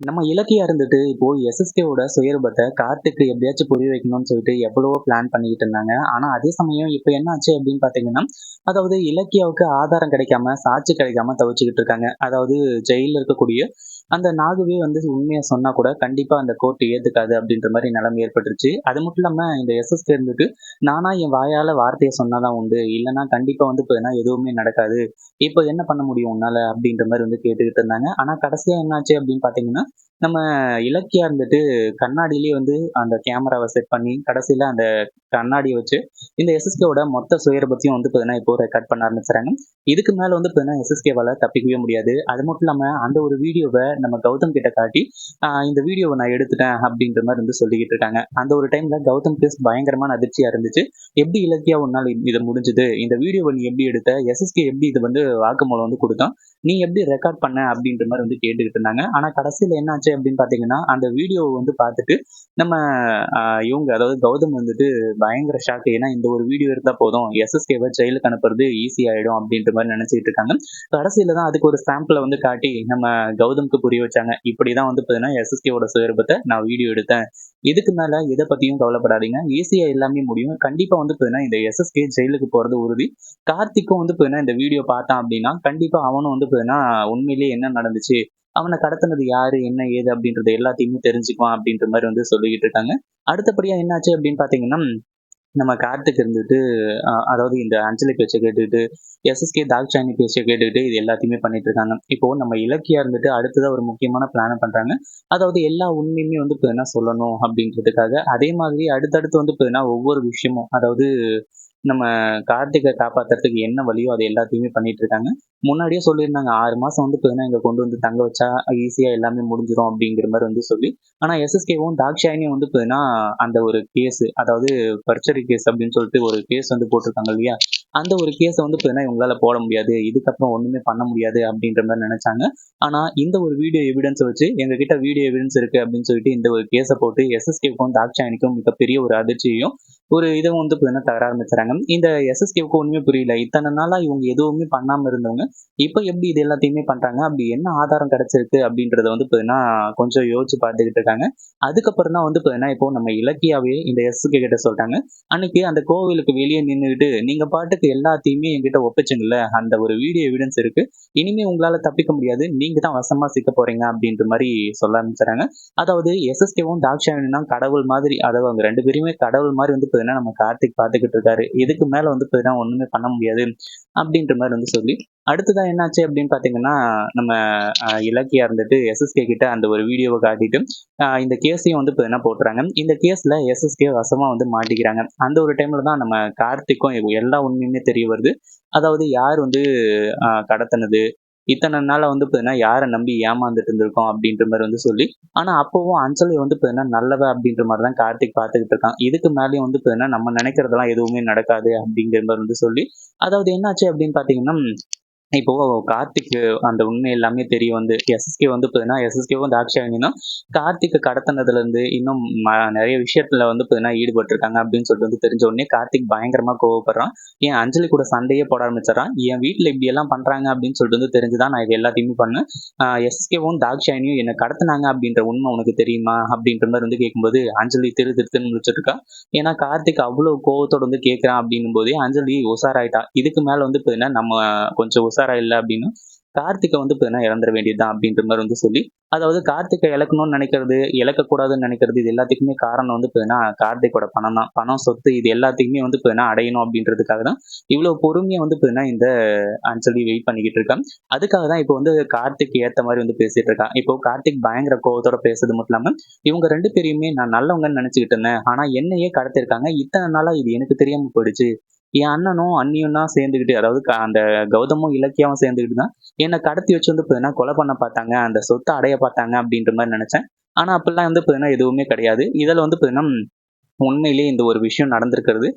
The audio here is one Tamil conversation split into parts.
நம்ம இலக்கியா இருந்துட்டு இப்போ எஸ்எஸ்கேவோட சுயரூபத்தை கார்த்திக்கு எப்படியாச்சும் புரிய வைக்கணும்னு சொல்லிட்டு எவ்வளவோ பிளான் பண்ணிக்கிட்டு இருந்தாங்க. ஆனா அதே சமயம் இப்போ என்ன ஆச்சு அப்படின்னு பாத்தீங்கன்னா அதாவது இலக்கியாவுக்கு ஆதாரம் கிடைக்காம சாட்சி கிடைக்காம தவிச்சுக்கிட்டு இருக்காங்க. அதாவது ஜெயில இருக்கக்கூடிய அந்த நாகுவே வந்து உண்மையை சொன்னா கூட கண்டிப்பா அந்த கோர்ட் ஏத்துக்காது அப்படின்ற மாதிரி நிலைமை ஏற்பட்டுருச்சு. அது மட்டும் இல்லாம இந்த எஸ்எஸ்கே இருந்துட்டு நானா என் வாயால வார்த்தையை சொன்னாதான் உண்டு. இல்லைன்னா கண்டிப்பா வந்து இப்போ எதுவுமே நடக்காது. இப்போ என்ன பண்ண முடியும் உன்னால அப்படின்ற மாதிரி வந்து கேட்டுக்கிட்டு இருந்தாங்க. ஆனா கடைசியா என்னாச்சு அப்படின்னு பாத்தீங்கன்னா நம்ம இலக்கியா இருந்துட்டு கண்ணாடியிலேயே வந்து அந்த கேமராவை செட் பண்ணி கடைசியில அந்த கண்ணாடியை வச்சு இந்த எஸ்எஸ்கேவோட மொத்த சுயரபத்தையும் வந்து பார்த்தீங்கன்னா இப்போ ரெக்கார்ட் பண்ண ஆரம்பிச்சுறாங்க இதுக்கு மேலே வந்து பார்த்தீங்கன்னா எஸ்எஸ்கேவால் தப்பிக்கவே முடியாது. அது மட்டும் இல்லாமல் அந்த ஒரு வீடியோவை நம்ம கௌதம் கிட்ட காட்டி இந்த வீடியோவை நான் எடுத்துட்டேன் அப்படின்ற மாதிரி வந்து சொல்லிக்கிட்டு இருக்காங்க. அந்த ஒரு டைமில் கௌதம் கேஸ் பயங்கரமான அதிர்ச்சியாக இருந்துச்சு. எப்படி இலக்கியா ஒரு நாள் இது முடிஞ்சது? இந்த வீடியோவை நீ எப்படி எடுத்த? எஸ்எஸ்கே எப்படி இது வந்து வாக்குமூலம் வந்து கொடுத்தோம்? நீ எப்படி ரெக்கார்ட் பண்ண? அப்படின்ற மாதிரி வந்து கேட்டுக்கிட்டு இருந்தாங்க. ஆனால் கடைசியில் என்னாச்சு அப்படின்னு பார்த்தீங்கன்னா அந்த வீடியோவை வந்து பார்த்துட்டு நம்ம இவங்க அதாவது கௌதம் வந்துட்டு பயங்கர ஷாக் ஏன்னா இந்த ஒரு வீடியோ இருந்தா போதும். எஸ்எஸ்கேவை ஜெயிலுக்கு அனுப்புறது ஈஸி ஆயிடும் அப்படின்ற மாதிரி நினைச்சிட்டு இருக்காங்க. கடைசியில தான் அதுக்கு ஒரு சாம்பிளை வந்து காட்டி நம்ம கௌதம்க்கு புரிய வச்சாங்க. இப்படிதான் வந்து பாத்தீங்கன்னா எஸ்எஸ்கேவோட சுயரூபத்தை நான் வீடியோ எடுத்தேன். இதுக்கு மேல இதை பத்தியும் கவலைப்படாதீங்க. ஈஸியா எல்லாமே முடியும். கண்டிப்பா வந்து பாத்தீங்கன்னா இந்த எஸ்எஸ்கே ஜெயிலுக்கு போறது உறுதி. கார்த்திக்கும் வந்து பாத்தீங்கன்னா இந்த வீடியோ பார்த்தான் அப்படின்னா கண்டிப்பா அவனும் வந்து பாத்தீங்கன்னா உண்மையிலேயே என்ன நடந்துச்சு? அவனை கடத்தினது யாரு என்ன ஏது அப்படின்றது எல்லாத்தையுமே தெரிஞ்சுக்குவான் அப்படின்ற மாதிரி வந்து சொல்லிக்கிட்டு இருக்காங்க. அடுத்தபடியா என்னாச்சு அப்படின்னு பாத்தீங்கன்னா நம்ம கார்த்திக் இருந்துட்டு அதாவது இந்த அஞ்சலி பேச்சை கேட்டுக்கிட்டு எஸ்எஸ்கே தாக்ஷாயணி பேச்சை கேட்டுக்கிட்டு இது எல்லாத்தையுமே பண்ணிட்டு இருக்காங்க. இப்போ நம்ம இலக்கியா இருந்துட்டு அடுத்ததாக ஒரு முக்கியமான பிளானை பண்றாங்க. அதாவது எல்லா உண்மையுமே வந்து இப்போ என்ன சொல்லணும் அப்படின்றதுக்காக அதே மாதிரி அடுத்தடுத்து வந்து இப்போ ஒவ்வொரு விஷயமும் அதாவது நம்ம கார்த்திகை காப்பாத்துறதுக்கு என்ன வழியோ அது எல்லாத்தையுமே பண்ணிட்டு இருக்காங்க. முன்னாடியே சொல்லியிருந்தாங்க ஆறு மாசம் வந்து இப்போ இங்க கொண்டு வந்து தங்க வச்சா ஈஸியா எல்லாமே முடிஞ்சிடும் அப்படிங்கிற மாதிரி வந்து சொல்லி ஆனா எஸ்எஸ்கேவும் தாக்ஷாயினியும் வந்து இப்போ அந்த ஒரு கேஸ் அதாவது பர்ச்சரி கேஸ் அப்படின்னு சொல்லிட்டு ஒரு கேஸ் வந்து போட்டிருக்காங்க இல்லையா? அந்த ஒரு கேஸை வந்து பார்த்தீங்கன்னா இவங்களால போட முடியாது. இதுக்கப்புறம் ஒன்றுமே பண்ண முடியாது அப்படின்ற மாதிரி நினைச்சாங்க. ஆனா இந்த ஒரு வீடியோ எவிடன்ஸ் வச்சு எங்ககிட்ட வீடியோ எவிடன்ஸ் இருக்கு அப்படின்னு சொல்லிட்டு இந்த ஒரு கேஸை போட்டு எஸ்எஸ்கேவுக்கும் தாக்ஷாயினிக்கும் மிகப்பெரிய ஒரு அதிர்ச்சியையும் ஒரு இதை வந்து பார்த்தீங்கன்னா தர ஆரம்பிச்சுறாங்க இந்த எஸ்எஸ்கேவுக்கு ஒன்றுமே புரியல. இத்தனை நாளாக இவங்க எதுவுமே பண்ணாமல் இருந்தவங்க இப்போ எப்படி இது எல்லாத்தையுமே பண்ணுறாங்க அப்படி என்ன ஆதாரம் கிடைச்சிருக்கு அப்படின்றத வந்து பார்த்தீங்கன்னா கொஞ்சம் யோசிச்சு பார்த்துக்கிட்டு இருக்காங்க. அதுக்கப்புறம் தான் வந்து பார்த்தீங்கன்னா இப்போ நம்ம இலக்கியாவே இந்த எஸ்எஸ்கே கிட்ட சொல்கிறாங்க அன்னைக்கு அந்த கோவிலுக்கு வெளியே நின்றுட்டு பாட்டு பாட்டுக்கு எல்லாத்தையுமே என்கிட்ட ஒப்பிச்சுங்கல்ல அந்த ஒரு வீடியோ எவிடன்ஸ் இருக்கு. இனிமே உங்களால தப்பிக்க முடியாது. நீங்க தான் வசமா சிக்க போறீங்க அப்படின்ற மாதிரி சொல்ல ஆரம்பிச்சாங்க அதாவது எஸ்எஸ்கேவும் தாக்ஷாயனும் கடவுள் மாதிரி அதாவது அவங்க ரெண்டு பேருமே கடவுள் மாதிரி வந்து பார்த்தீங்கன்னா நம்ம கார்த்திக் பார்த்துக்கிட்டு இருக்காரு. இதுக்கு மேல வந்து பார்த்தீங்கன்னா ஒண்ணுமே பண்ண முடியாது அப்படின்ற மாதிரி வந்து சொல்லி அடுத்ததான் என்னாச்சு அப்படின்னு பார்த்தீங்கன்னா நம்ம இலக்கியா இருந்துட்டு எஸ்எஸ்கே கிட்ட அந்த ஒரு வீடியோவை காட்டிட்டு இந்த கேஸையும் வந்து இப்போ என்ன போட்டுறாங்க? இந்த கேஸில் எஸ்எஸ்கே வசமாக வந்து மாட்டிக்கிறாங்க. அந்த ஒரு டைமில் தான் நம்ம கார்த்திக்கும் எல்லா உண்மையுமே தெரிய வருது. அதாவது யார் வந்து கடத்தினது? இத்தனை நாளா வந்து பார்த்தீங்கன்னா யாரை நம்பி ஏமாந்துட்டு இருந்திருக்கோம் அப்படின்ற மாதிரி வந்து சொல்லி ஆனா அப்பவும் அஞ்சலி வந்து பார்த்தீங்கன்னா நல்லவ அப்படின்ற மாதிரி தான் கார்த்திக் பார்த்துக்கிட்டு இருக்கான். இதுக்கு மேலேயும் வந்து பார்த்தீங்கன்னா நம்ம நினைக்கிறதெல்லாம் எதுவுமே நடக்காது அப்படிங்கிற மாதிரி வந்து சொல்லி அதாவது என்னாச்சு அப்படின்னு பாத்தீங்கன்னா இப்போ கார்த்திக் அந்த உண்மை எல்லாமே தெரியும் வந்து எஸ்எஸ்கே வந்து பார்த்தீங்கன்னா எஸ்எஸ்கேவும் தாக்ஷாயினா கார்த்திக் கடத்தினதுல இருந்து இன்னும் நிறைய விஷயத்துல வந்து பார்த்தீங்கன்னா ஈடுபட்டிருக்காங்க அப்படின்னு சொல்லிட்டு வந்து தெரிஞ்ச உடனே கார்த்திக் பயங்கரமா கோவப்படுறான். ஏன் அஞ்சலி கூட சண்டையே போட ஆரம்பிச்சிடறான். என் வீட்டுல இப்படி எல்லாம் பண்றாங்க அப்படின்னு சொல்லிட்டு வந்து தெரிஞ்சுதான் நான் இது எல்லாத்தையுமே பண்ணேன். எஸ்எஸ்கேவும் தாக்ஷாயினியும் என்னை கடத்தினாங்க அப்படின்ற உண்மை உனக்கு தெரியுமா? அப்படின்ற மாதிரி வந்து கேட்கும்போது அஞ்சலி திரு திருத்துன்னு முடிச்சிருக்கா ஏன்னா கார்த்திக் அவ்வளவு கோவத்தோட வந்து கேட்குறான் அப்படின்னும் போதே அஞ்சலி உஷாராயிட்டா. இதுக்கு மேல வந்து பார்த்தீங்கன்னா நம்ம கொஞ்சம் உஷாரா இல்லை அப்படின்னா கார்த்திகை வந்து பார்த்தீங்கன்னா இறந்துட வேண்டியதுதான் அப்படின்ற மாதிரி வந்து சொல்லி அதாவது கார்த்திகை இழக்கணும்னு நினைக்கிறது இழக்கக்கூடாதுன்னு நினைக்கிறது இது எல்லாத்துக்குமே காரணம் வந்து பார்த்தீங்கன்னா கார்த்திகோட பணம் தான். பணம் சொத்து இது எல்லாத்துக்குமே வந்து பார்த்தீங்கன்னா அடையணும் அப்படின்றதுக்காக தான் இவ்வளவு பொறுமையாக வந்து பார்த்தீங்கன்னா இந்த அஞ்சலி வெயிட் பண்ணிக்கிட்டு இருக்கான் அதுக்காக தான் இப்போ வந்து கார்த்திக் ஏத்த மாதிரி வந்து பேசிட்டு இருக்கான் இப்போ கார்த்திக் பயங்கர கோவத்தோட பேசுறது மட்டும் இல்லாம இவங்க ரெண்டு பேரையுமே நான் நல்லவங்கன்னு நினச்சிக்கிட்டு இருந்தேன். ஆனா என்னையே கடத்திருக்காங்க. இத்தனை நாளா இது எனக்கு தெரியாம போயிடுச்சு. என் அண்ணனும் அண்ணியும் தான் சேர்ந்துக்கிட்டு அதாவது அந்த கௌதமும் இலக்கியாவும் சேர்ந்துக்கிட்டு தான் என்னை கடத்தி வச்சு வந்து பார்த்தீங்கன்னா கொலை பண்ண பார்த்தாங்க அந்த சொத்தை அடைய பார்த்தாங்க அப்படின்ற மாதிரி நினைச்சேன். ஆனால் அப்படிலாம் வந்து பார்த்தீங்கன்னா எதுவுமே கிடையாது. இதில் வந்து பார்த்தீங்கன்னா உண்மையிலேயே இந்த ஒரு விஷயம் நடந்திருக்கிறது.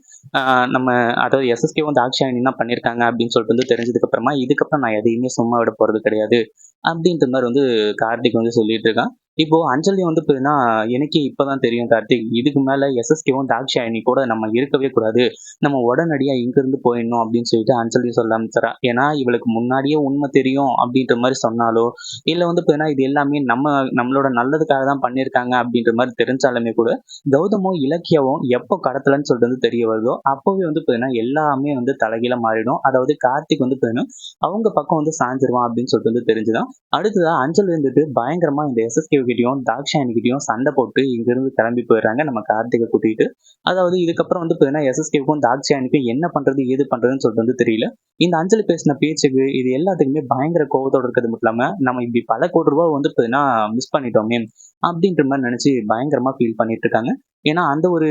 நம்ம அதாவது எஸ்எஸ்கே வந்து ஆக்ஷன் தான் பண்ணியிருக்காங்க அப்படின்னு சொல்லிட்டு வந்து தெரிஞ்சதுக்கு அப்புறமா இதுக்கப்புறம் நான் எதையுமே சும்மா விட போகிறது கிடையாது அப்படின்ற மாதிரி வந்து கார்த்திக் வந்து சொல்லிட்டு இருக்கான். இப்போ அஞ்சலி வந்து பார்த்தீங்கன்னா, எனக்கே இப்போதான் தெரியும் கார்த்திக். இதுக்கு மேல எஸ்எஸ்கேவும், தாக்ஷாயணி கூட நம்ம இருக்கவே கூடாது. நம்ம உடனடியா இங்கிருந்து போயிடணும் அப்படின்னு சொல்லிட்டு அஞ்சலி சொல்ல ஆரம்பிச்சுறா. ஏன்னா, இவளுக்கு முன்னாடியே உண்மை தெரியும் அப்படின்ற மாதிரி சொன்னாலோ, இல்லை வந்து பார்த்தீங்கன்னா, இது எல்லாமே நம்ம நம்மளோட நல்லதுக்காக தான் பண்ணியிருக்காங்க அப்படின்ற மாதிரி தெரிஞ்சாலுமே கூட, கௌதமும், இலக்கியவும் எப்போ கடத்தலன்னு சொல்லிட்டு வந்து தெரிய வருதோ, அப்பவே வந்து பார்த்தீங்கன்னா, எல்லாமே வந்து தலைகீழ மாறிடும். அதாவது கார்த்திக் வந்து பார்த்தீங்கன்னா, அவங்க பக்கம் வந்து சாஞ்சிருவான் அப்படின்னு சொல்லிட்டு வந்து தெரிஞ்சுதான். அடுத்ததா அஞ்சல் இருந்துட்டு பயங்கரமா இந்த எஸ்எஸ்கே கிட்டயும், தாக்ஷாயன்கிட்டையும் சண்டை போட்டு இங்கிருந்து கிளம்பி போயிடுறாங்க நம்ம கார்த்திகை கூட்டிட்டு. அதாவது இதுக்கப்புறம் வந்து பார்த்தீங்கன்னா, எஸ்எஸ்கேவுக்கும், தாக்ஷாயனுக்கும் என்ன பண்றது, ஏது பண்றதுன்னு சொல்லிட்டு வந்து தெரியல. இந்த அஞ்சலி பேசின பேச்சுக்கு இது எல்லாத்துக்குமே பயங்கர கோபத்தோடு இருக்கிறது மட்டும் இல்லாம, நம்ம இப்படி பல கோடி ரூபா வந்து பார்த்தீங்கன்னா, மிஸ் பண்ணிட்டோமே அப்படின்ற மாதிரி நினைச்சு பயங்கரமா ஃபீல் பண்ணிட்டு இருக்காங்க. ஏன்னா, அந்த ஒரு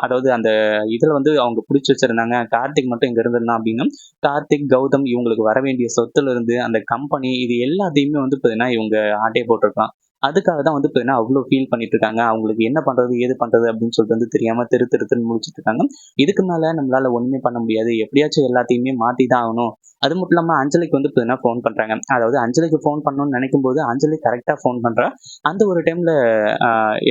அதாவது அந்த இதுல வந்து அவங்க பிடிச்சி வச்சிருந்தாங்க. கார்த்திக் மட்டும் இங்க இருந்திருந்தான் அப்படின்னா, கார்த்திக், கௌதம் இவங்களுக்கு வர வேண்டிய சொத்துல இருந்து, அந்த கம்பெனி இது எல்லாத்தையுமே வந்து பார்த்தீங்கன்னா, இவங்க ஆட்டைய போட்டிருக்கான் அதுக்காக தான் வந்து பார்த்தீங்கன்னா, அவ்வளோ ஃபீல் பண்ணிட்டு இருக்காங்க. அவங்களுக்கு என்ன பண்றது, ஏது பண்றது அப்படின்னு சொல்லிட்டு வந்து தெரியாம தெரு திரு திருன்னு இருக்காங்க. இதுக்கு மேலே நம்மளால ஒண்ணுமே பண்ண முடியாது. எப்படியாச்சும் எல்லாத்தையுமே மாத்தி தான் ஆகணும். அது மட்டும் இல்லாமல் அஞ்சலிக்கு வந்து பார்த்தீங்கன்னா, ஃபோன் பண்ணுறாங்க அதாவது அஞ்சலிக்கு ஃபோன் பண்ணணும்னு நினைக்கும் போது அஞ்சலி கரெக்டாக ஃபோன் பண்ணுறா அந்த ஒரு டைமில்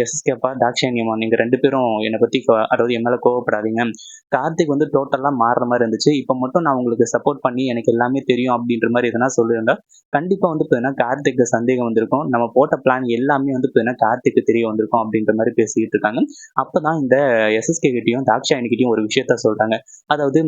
எஸ்எஸ்கேப்பா, தாக்ஷாயணியம்மா நீங்க 2 பேரும் என்னை பற்றி கோ அதாவது என் மேலே கோவப்படாதீங்க. கார்த்திக் வந்து டோட்டலாக மாறுற மாதிரி இருந்துச்சு. இப்போ மட்டும் நான் உங்களுக்கு சப்போர்ட் பண்ணி எனக்கு எல்லாமே தெரியும் அப்படின்ற மாதிரி எதனா சொல்லியிருந்தா, கண்டிப்பாக வந்து பார்த்தீங்கன்னா, கார்த்திக்கு சந்தேகம் வந்திருக்கும். நம்ம போட்ட பிளான் எல்லாமே வந்து பார்த்தீங்கன்னா, கார்த்திக்கு தெரிய வந்திருக்கும் அப்படின்ற மாதிரி பேசிக்கிட்டு இருக்காங்க. அப்போ தான் இந்த எஸ்எஸ்கே கிட்டையும் தாக்ஷாயணிக்கிட்டையும் ஒரு விஷயத்த சொல்கிறாங்க அதாவது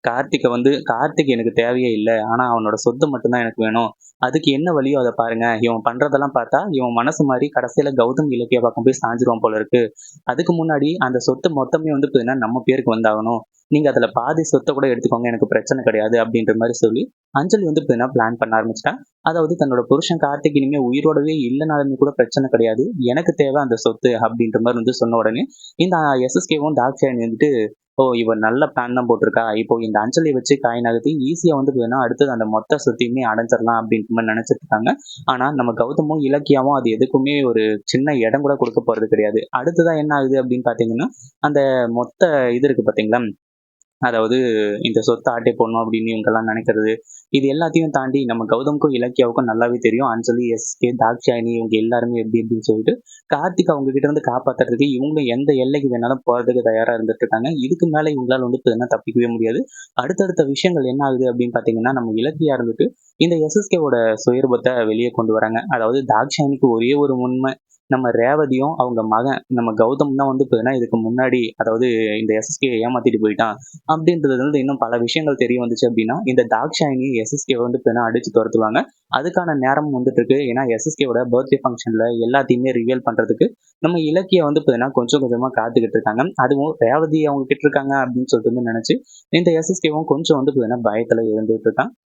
கார்த்திகை வந்து கார்த்திக் எனக்கு தேவையே இல்லை ஆனால் அவனோட சொத்து மட்டும்தான் எனக்கு வேணும். அதுக்கு என்ன வழியோ அதை பாருங்க. இவன் பண்றதெல்லாம் பார்த்தா, இவன் மனசு மாதிரி கடைசியில கௌதம், இலக்கிய பக்கம் போய் சாஞ்சிருவான் போல இருக்கு. அதுக்கு முன்னாடி அந்த சொத்து மொத்தமே வந்து பார்த்தீங்கன்னா, நம்ம பேருக்கு வந்தாகணும். நீங்க அதுல பாதி சொத்தை கூட எடுத்துக்கோங்க. எனக்கு பிரச்சனை கிடையாது அப்படின்ற மாதிரி சொல்லி, அஞ்சலி வந்து பார்த்தீங்கன்னா, பிளான் பண்ண ஆரம்பிச்சிட்டான் அதாவது தன்னோட புருஷன் கார்த்திக் இனிமே உயிரோடவே இல்லைனாலுமே கூட பிரச்சனை கிடையாது. எனக்கு தேவை அந்த சொத்து அப்படின்ற மாதிரி வந்து சொன்ன உடனே, இந்த எஸ்எஸ்கேவும், தாக்ஷாயணி வந்துட்டு, ஓ! இவர் நல்ல பிளான் தான் போட்டிருக்கா. இப்போ இந்த அஞ்சலிய வச்சு காய் நகர்த்தி ஈஸியாக வந்து பார்த்தீங்கன்னா, அடுத்தது அந்த மொத்த சுத்தியுமே அடைஞ்சிடலாம் அப்படின்ற மாரி நினைச்சிட்டு இருக்காங்க. ஆனா நம்ம கௌதமும், இலக்கியாவும் அது எதுக்குமே ஒரு சின்ன இடம் கூட கொடுக்க போறது கிடையாது. அடுத்ததா என்ன ஆகுது அப்படின்னு பார்த்தீங்கன்னா, அந்த மொத்த இது இருக்கு பார்த்தீங்களா? அதாவது இந்த சொத்தை ஆட்டை போடணும் அப்படின்னு இவங்கெல்லாம் நினைக்கிறது. இது எல்லாத்தையும் தாண்டி நம்ம கௌதம்க்கும் இலக்கியாவுக்கும் நல்லாவே தெரியும். அஞ்சலி, எஸ்கே, தாக்ஷாயினி இவங்க எல்லாருமே எப்படி அப்படின்னு சொல்லிட்டு, கார்த்திக் அவங்க கிட்ட இருந்து காப்பாத்துறதுக்கு இவங்களும் எந்த எல்லைக்கு வேணாலும் போறதுக்கு தயாரா இருந்துட்டு இருக்காங்க. இதுக்கு மேல இவங்களால வந்து என்ன தப்பிக்கவே முடியாது. அடுத்தடுத்த விஷயங்கள் என்ன ஆகுது அப்படின்னு பார்த்தீங்கன்னா, நம்ம இலக்கியா இருந்துட்டு இந்த எஸ்எஸ்கேவோட சுயர்பத்தை வெளியே கொண்டு வராங்க. அதாவது தாக்ஷாயினிக்கு ஒரே ஒரு உண்மை, நம்ம ரேவதியும், அவங்க மகன் நம்ம கௌதம் தான் வந்து பார்த்தீங்கன்னா, இதுக்கு முன்னாடி அதாவது இந்த எஸ்எஸ்கே ஏமாத்திட்டு போயிட்டான். அப்படின்றது வந்து இன்னும் பல விஷயங்கள் தெரிய வந்துச்சு அப்படின்னா, இந்த தாக்ஷாயினி எஸ்எஸ்கே வந்து பார்த்தீங்கன்னா, அடிச்சு துரத்துவாங்க. அதுக்கான நேரம் வந்துட்டு இருக்கு. ஏன்னா எஸ்எஸ்கேவோட பர்த்டே ஃபங்க்ஷனில் எல்லாத்தையுமே ரிவியல் பண்றதுக்கு நம்ம இலக்கிய வந்து பார்த்தீங்கன்னா, கொஞ்சம் கொஞ்சமா காத்துக்கிட்டு இருக்காங்க. அதுவும் ரேவதி அவங்க கிட்ட இருக்காங்க அப்படின்னு சொல்லிட்டு வந்து நினைச்சு, இந்த எஸ்எஸ்கேவும் கொஞ்சம் வந்து பார்த்தீங்கன்னா, பயத்துல இருந்துட்டு இருக்கான்.